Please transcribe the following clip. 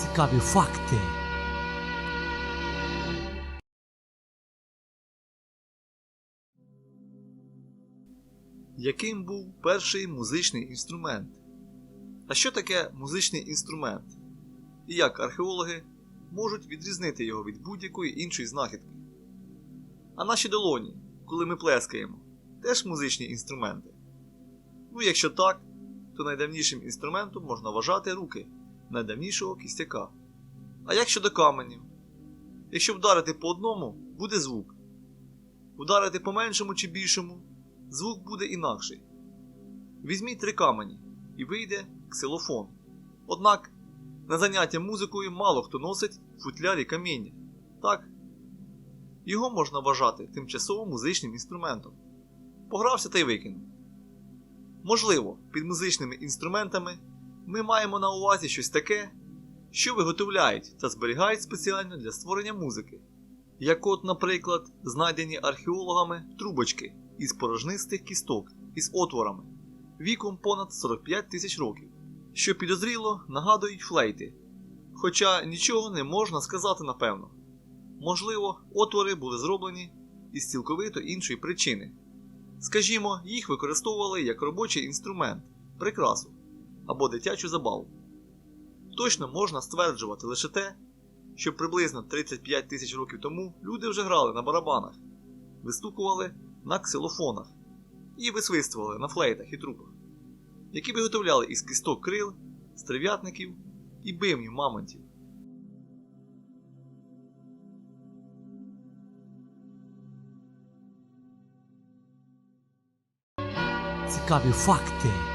Цікаві факти. Яким був перший музичний інструмент? А що таке музичний інструмент? І як археологи можуть відрізнити його від будь-якої іншої знахідки? А наші долоні, коли ми плескаємо, теж музичні інструменти? Ну, якщо так, то найдавнішим інструментом можна вважати руки найдавнішого кістяка. А як щодо каменів? Якщо вдарити по одному, буде звук. Ударити по меншому чи більшому, звук буде інакший. Візьміть три камені і вийде ксилофон. Однак на заняття музикою мало хто носить футлярі каміння. Так, його можна вважати тимчасово музичним інструментом. Погрався та й викинув. Можливо, під музичними інструментами ми маємо на увазі щось таке, що виготовляють та зберігають спеціально для створення музики. Як от, наприклад, знайдені археологами трубочки із порожнистих кісток із отворами віком понад 45 тисяч років, що підозріло нагадують флейти. Хоча нічого не можна сказати напевно. Можливо, отвори були зроблені із цілковито іншої причини. Скажімо, їх використовували як робочий інструмент, прикрасу або дитячу забаву. Точно можна стверджувати лише те, що приблизно 35 тисяч років тому люди вже грали на барабанах, вистукували на ксилофонах і висвистували на флейтах і трубах, які виготовляли із кісток крил, стерв'ятників і бивнів мамонтів. Цікаві факти.